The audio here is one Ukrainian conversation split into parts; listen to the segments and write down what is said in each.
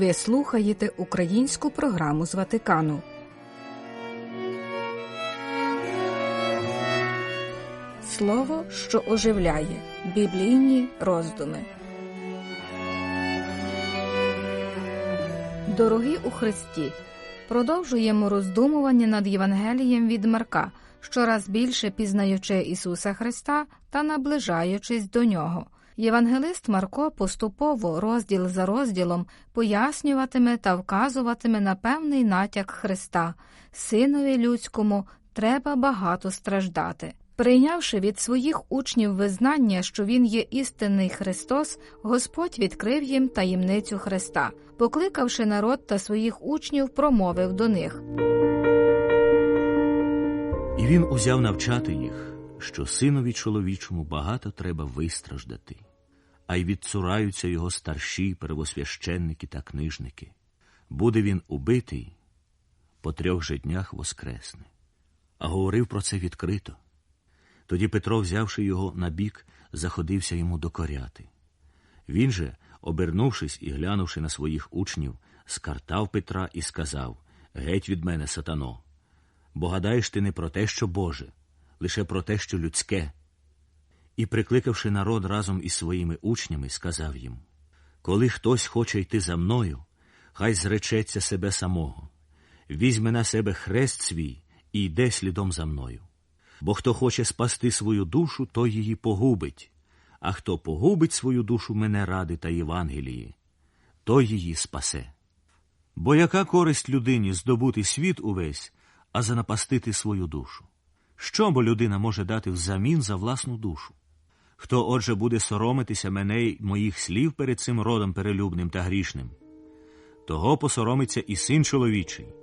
Ви слухаєте українську програму з Ватикану. Слово, що оживляє біблійні роздуми. Дорогі у Христі. Продовжуємо роздумування над Євангелієм від Марка, щораз більше пізнаючи Ісуса Христа та наближаючись до Нього. Євангелист Марко поступово, розділ за розділом, пояснюватиме та вказуватиме на певний натяк Христа, Синові людському треба багато страждати. Прийнявши від своїх учнів визнання, що Він є істинний Христос, Господь відкрив їм таємницю Христа, покликавши народ та своїх учнів, промовив до них. І він узяв навчати їх, що синові чоловічому багато треба вистраждати, а й відцураються його старші первосвященники та книжники. Буде він убитий, по трьох же днях воскресне. А говорив про це відкрито. Тоді Петро, взявши його на бік, заходився йому докоряти. Він же, обернувшись і глянувши на своїх учнів, скартав Петра і сказав Геть від мене, сатано, бо гадаєш ти не про те, що Боже, лише про те, що людське. І, прикликавши народ разом із своїми учнями, сказав їм Коли хтось хоче йти за мною, хай зречеться себе самого, візьме на себе хрест свій і йде слідом за мною. Бо хто хоче спасти свою душу, той її погубить, а хто погубить свою душу мене ради та Євангелії, той її спасе. Бо яка користь людині здобути світ увесь, а занапастити свою душу? Що бо людина може дати взамін за власну душу? Хто, отже, буде соромитися мене й моїх слів перед цим родом перелюбним та грішним? Того посоромиться і син чоловічий,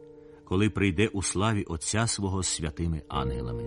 коли прийде у славі Отця свого святими ангелами.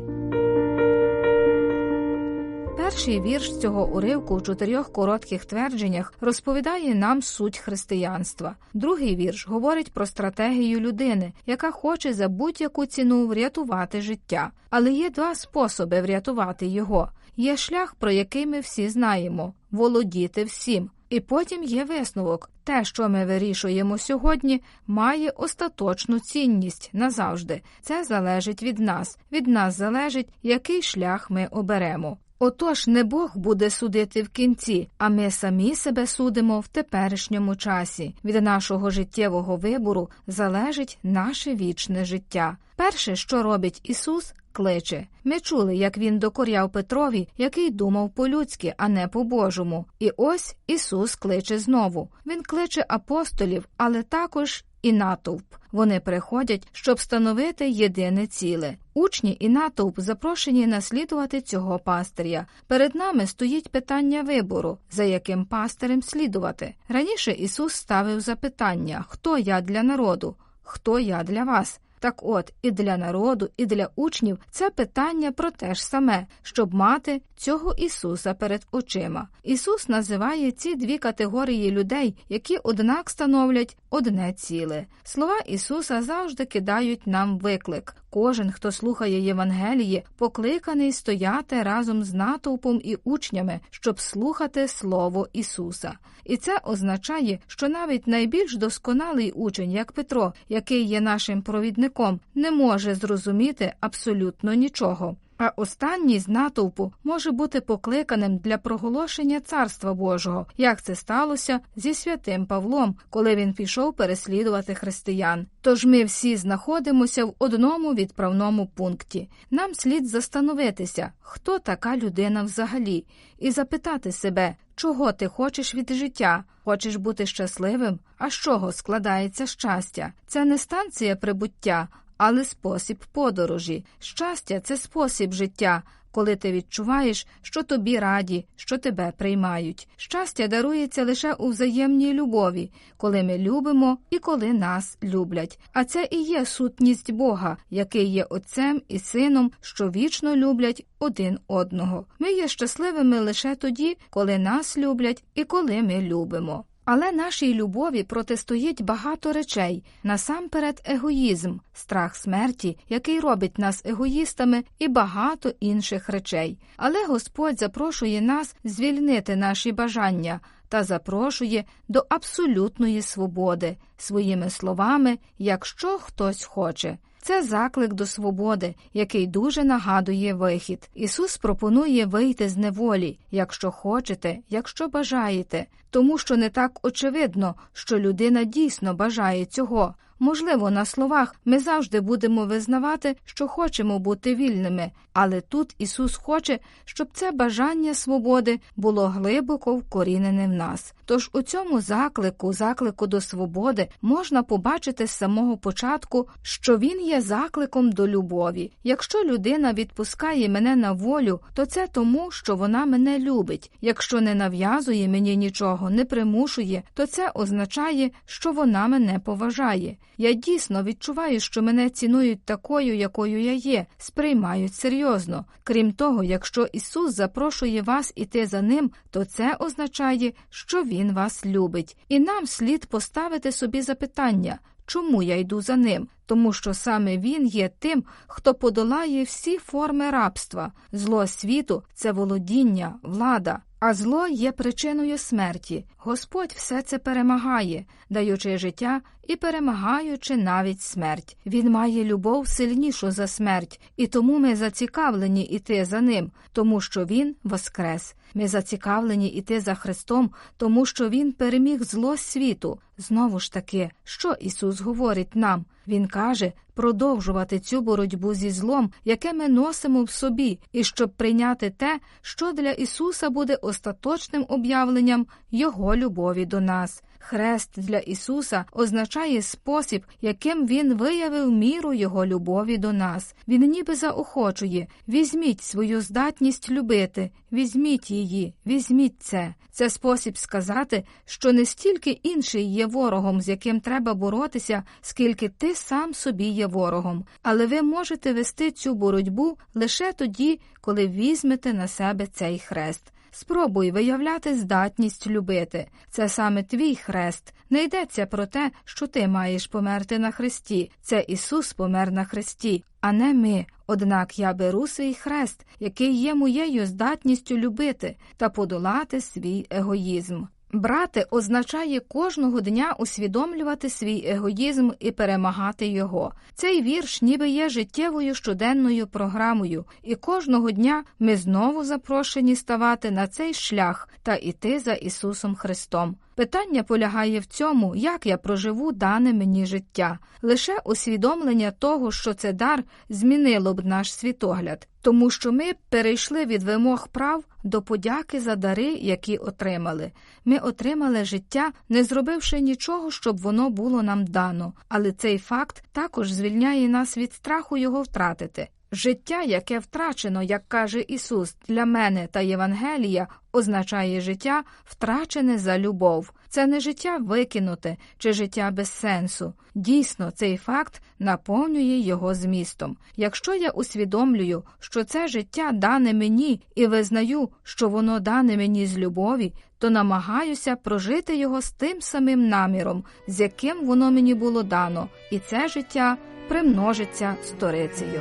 Перший вірш цього уривку в чотирьох коротких твердженнях розповідає нам суть християнства. Другий вірш говорить про стратегію людини, яка хоче за будь-яку ціну врятувати життя. Але є два способи врятувати його. Є шлях, про який ми всі знаємо володіти всім. І потім є висновок. Те, що ми вирішуємо сьогодні, має остаточну цінність назавжди. Це залежить від нас. Від нас залежить, який шлях ми оберемо. Отож, не Бог буде судити в кінці, а ми самі себе судимо в теперішньому часі. Від нашого життєвого вибору залежить наше вічне життя. Перше, що робить Ісус, кличе. Ми чули, як він докоряв Петрові, який думав по-людськи, а не по-божому. І ось Ісус кличе знову. Він кличе апостолів, але також і натовп. Вони приходять, щоб встановити єдине ціле. Учні і натовп запрошені наслідувати цього пастиря. Перед нами стоїть питання вибору, за яким пастирем слідувати. Раніше Ісус ставив запитання, хто я для народу, хто я для вас. Так от і для народу, і для учнів це питання про те ж саме, щоб мати цього Ісуса перед очима. Ісус називає ці дві категорії людей, які однак становлять одне ціле. Слова Ісуса завжди кидають нам виклик. Кожен, хто слухає Євангеліє, покликаний стояти разом з натовпом і учнями, щоб слухати Слово Ісуса. І це означає, що навіть найбільш досконалий учень, як Петро, який є нашим провідником, не може зрозуміти абсолютно нічого. А останній з натовпу може бути покликаним для проголошення Царства Божого, як це сталося зі святим Павлом, коли він пішов переслідувати християн. Тож ми всі знаходимося в одному відправному пункті. Нам слід застановитися, хто така людина взагалі, і запитати себе, чого ти хочеш від життя. Хочеш бути щасливим? А з чого складається щастя? Це не станція прибуття, але спосіб подорожі. Щастя це спосіб життя, коли ти відчуваєш, що тобі раді, що тебе приймають. Щастя дарується лише у взаємній любові, коли ми любимо і коли нас люблять. А це і є сутність Бога, який є Отцем і Сином, що вічно люблять один одного. Ми є щасливими лише тоді, коли нас люблять і коли ми любимо. Але нашій любові протистоїть багато речей, насамперед егоїзм, страх смерті, який робить нас егоїстами, і багато інших речей. Але Господь запрошує нас звільнити наші бажання та запрошує до абсолютної свободи своїми словами, якщо хтось хоче. Це заклик до свободи, який дуже нагадує вихід. Ісус пропонує вийти з неволі, якщо хочете, якщо бажаєте, тому що не так очевидно, що людина дійсно бажає цього. Можливо, на словах ми завжди будемо визнавати, що хочемо бути вільними, але тут Ісус хоче, щоб це бажання свободи було глибоко вкорінене в нас. Тож у цьому заклику, заклику до свободи, можна побачити з самого початку, що він є закликом до любові. Якщо людина відпускає мене на волю, то це тому, що вона мене любить. Якщо не нав'язує мені нічого, не примушує, то це означає, що вона мене поважає. Я дійсно відчуваю, що мене цінують такою, якою я є, сприймають серйозно. Крім того, якщо Ісус запрошує вас іти за ним, то це означає, що Він вас любить, і нам слід поставити собі запитання. Чому я йду за ним? Тому що саме він є тим, хто подолає всі форми рабства. Зло світу це володіння, влада, а зло є причиною смерті. Господь все це перемагає, даючи життя і перемагаючи навіть смерть. Він має любов сильнішу за смерть, і тому ми зацікавлені іти за ним, тому що Він воскрес. Ми зацікавлені іти за Христом, тому що Він переміг зло світу. Знову ж таки, що Ісус говорить нам? Він каже продовжувати цю боротьбу зі злом, яке ми носимо в собі, і щоб прийняти те, що для Ісуса буде остаточним об'явленням Його любові до нас. Хрест для Ісуса означає спосіб, яким Він виявив міру Його любові до нас. Він ніби заохочує візьміть свою здатність любити, візьміть її, візьміть це. Це спосіб сказати, що не стільки інший є ворогом, з яким треба боротися, скільки ти сам собі є ворогом. Але ви можете вести цю боротьбу лише тоді, коли візьмете на себе цей хрест. Спробуй виявляти здатність любити. Це саме твій хрест. Не йдеться про те, що ти маєш померти на хресті. Це Ісус помер на хресті, а не ми. Однак я беру свій хрест, який є моєю здатністю любити та подолати свій егоїзм. Брати означає кожного дня усвідомлювати свій егоїзм і перемагати його. Цей вірш ніби є життєвою щоденною програмою, і кожного дня ми знову запрошені ставати на цей шлях та іти за Ісусом Христом. Питання полягає в цьому, як я проживу дане мені життя. Лише усвідомлення того, що це дар, змінило б наш світогляд, тому що ми перейшли від вимог прав до подяки за дари, які отримали. Ми отримали життя, не зробивши нічого, щоб воно було нам дано, але цей факт також звільняє нас від страху його втратити. Життя, яке втрачено, як каже Ісус, для мене та Євангелія, означає життя, втрачене за любов. Це не життя викинуте чи життя без сенсу. Дійсно, цей факт наповнює його змістом. Якщо я усвідомлюю, що це життя дане мені і визнаю, що воно дане мені з любові, то намагаюся прожити його з тим самим наміром, з яким воно мені було дано, і це життя примножиться сторицею.